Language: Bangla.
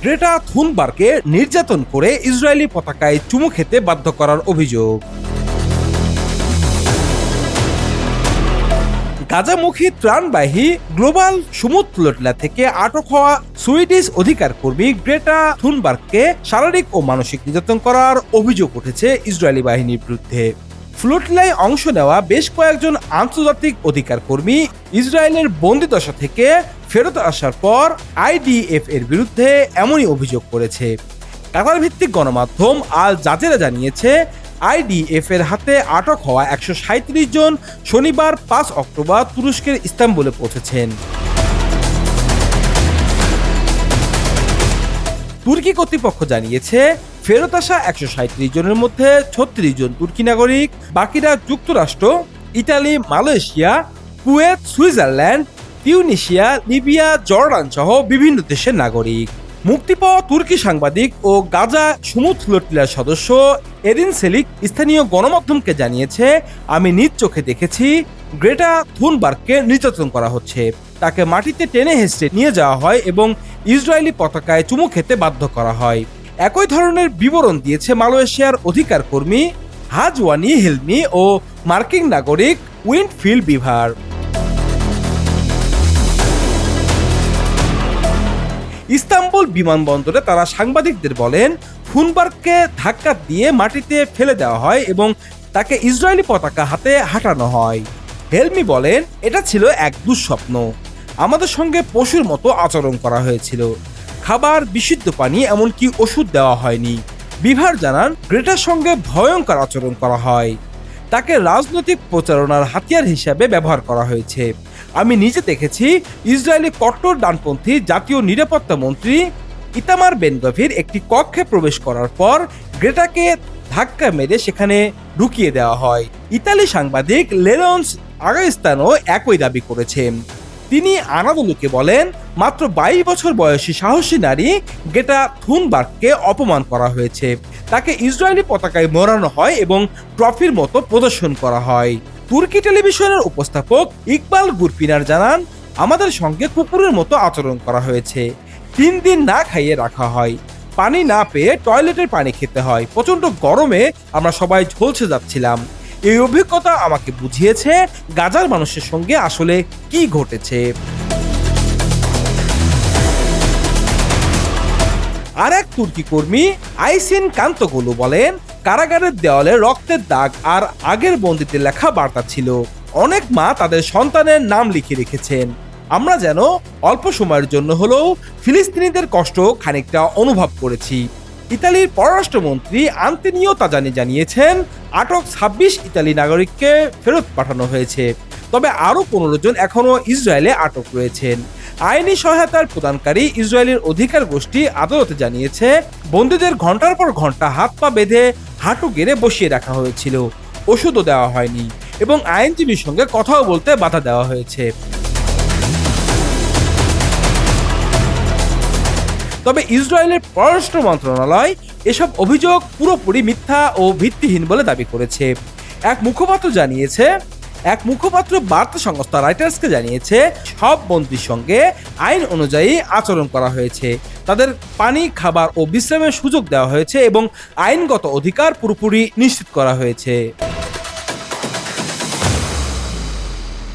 গ্রেটা থুনবার্গকে নির্যাতন করে ইসরায়েলি পতাকায় চুমু খেতে বাধ্য করার অভিযোগ। গাজামুখী ত্রাণবাহী গ্লোবাল সমুদ্র ফ্লোটলা থেকে আটক হওয়া সুইডিশ অধিকার কর্মী গ্রেটা থুনবার্গকে শারীরিক ও মানসিক নির্যাতন করার অভিযোগ উঠেছে ইসরায়েলি বাহিনীর বিরুদ্ধে। ফ্লোটলায় অংশ নেওয়া বেশ কয়েকজন আন্তর্জাতিক অধিকার কর্মী ইসরায়েলের বন্দিদশা থেকে ফেরত আসার পর আইডিএফ এর বিরুদ্ধে এমনই অভিযোগ করেছে। কাতার ভিত্তিক গণমাধ্যম আল জাজেরা জানিয়েছে আইডিএফ এর হাতে আটক হওয়া একশো সাঁত্রিশ জন শনিবার পাঁচ অক্টোবর তুরস্কের ইস্তাম্বুলে পৌঁছেছেন। তুর্কি কর্তৃপক্ষ জানিয়েছে, ফেরত আসা একশো সাঁত্রিশ জনের মধ্যে ছত্রিশ জন তুর্কি নাগরিক, বাকিরা যুক্তরাষ্ট্র, Italy, Malaysia, Kuwait, Switzerland Tunisia, Libya, Jordan সহ বিভিন্ন দেশের নাগরিক। মুক্তি পাওয়া তুর্কি সাংবাদিক ও গাজা সমুদ্র ফ্লোটিলার সদস্য এরিন সেলিক স্থানীয় গণমাধ্যমকে জানিয়েছে, আমি নিজ চোখে দেখেছি, গ্রেটা থুনবার্গকে নির্যাতন করা হচ্ছে। তাকে মাটিতে টেনে হেঁচড়ে নিয়ে যাওয়া হয় এবং ইসরায়েলি পতাকায় চুমু খেতে বাধ্য করা হয়। একই ধরনের বিবরণ দিয়েছে মালয়েশিয়ার অধিকার কর্মী হাজওয়ানি হেলমি ও মার্কিন নাগরিক উইন্ডফিল বিভার। ইস্তাম্বুল বিমানবন্দরে তারা সাংবাদিকদের বলেন ফুনবার্গকে ধাক্কা দিয়ে মাটিতে ফেলে দেওয়া হয় এবং তাকে ইসরায়েলি পতাকা হাতে হাঁটানো হয়। হেলমি বলেন, এটা ছিল এক দুঃস্বপ্ন। আমাদের সঙ্গে পশুর মতো আচরণ করা হয়েছিল। খাবার, বিশুদ্ধ পানি, এমনকি ওষুধ দেওয়া হয়নি। বিভার জানান, গ্রেটার সঙ্গে ভয়ঙ্কর আচরণ করা হয়। তাকে রাজনৈতিক প্রচারণার হাতিয়ার হিসাবে ব্যবহার করা হয়েছে। আমি নিজে দেখেছি ইসরায়েলি কট্টর ডানপন্থী জাতীয় নিরাপত্তা মন্ত্রী ইতামার বেনগভির একটি কক্ষে প্রবেশ করার পর গ্রেটাকে ধাক্কা মেরে সেখানে ঢুকিয়ে দেওয়া হয়। ইতালি সাংবাদিক লেরন্স আগাইস্তানও একই দাবি করেছেন তিনি আনাদুলুকে বলেন, মাত্র বাইশ বছর বয়সী সাহসী নারী গেটা থুনবার্গকে অপমান করা হয়েছে। তাকে ইসরায়েলি পতাকায় মোড়ানো হয় এবং ট্রফির মতো প্রদর্শন করা হয়। তুর্কি টেলিভিশনের উপস্থাপক ইকবাল গুরপিনার জানান, আমাদের সঙ্গে কুকুরের মতো আচরণ করা হয়েছে। তিন দিন না খাইয়ে রাখা হয়। পানি না পেয়ে টয়লেটের পানি খেতে হয়। প্রচণ্ড গরমে আমরা সবাই ঝলসে যাচ্ছিলাম। এই অভিজ্ঞতা আমাকে বুঝিয়েছে গাজার মানুষের সঙ্গে আসলে কি ঘটেছে। আর এক তুর্কি কর্মী আইসিন কান্তগোলু বলেন কারাগারের দেওয়ালে রক্তের দাগ আর আগের বন্দিতে লেখা বার্তা ছিল। অনেক মা তাদের সন্তানের নাম লিখে রেখেছেন। আমরা যেন অল্প সময়ের জন্য হলেও ফিলিস্তিনিদের কষ্ট খানিকটা অনুভব করেছি। ইতালির পররাষ্ট্রমন্ত্রী আন্তেনিও তাজানি জানিয়েছেন, আটক ছাব্বিশ ইতালি নাগরিককে ফেরত পাঠানো হয়েছে। তবে আরও পনেরো জন এখনও ইসরায়েলে আটক রয়েছেন। আইনি সহায়তার প্রদানকারী ইসরায়েলের অধিকার গোষ্ঠী আদালতে জানিয়েছে, বন্দীদের ঘণ্টার পর ঘণ্টা হাত পা বেঁধে হাঁটু গেড়ে বসিয়ে রাখা হয়েছিল। ওষুধও দেওয়া হয়নি এবং আইনজীবীর সঙ্গে কথাও বলতে বাধা দেওয়া হয়েছে। তবে ইসরায়েলের পররাষ্ট্র মন্ত্রণালয় এসব অভিযোগ পুরোপুরি মিথ্যা ও ভিত্তিহীন বলে দাবি করেছে। এক মুখপাত্র জানিয়েছে এক মুখপাত্র বার্তা সংস্থা রাইটার্সকে জানিয়েছে, সব বন্দীর সঙ্গে আইন অনুযায়ী আচরণ করা হয়েছে। তাদের পানি, খাবার ও বিশ্রামের সুযোগ দেওয়া হয়েছে এবং আইনগত অধিকার পুরোপুরি নিশ্চিত করা হয়েছে।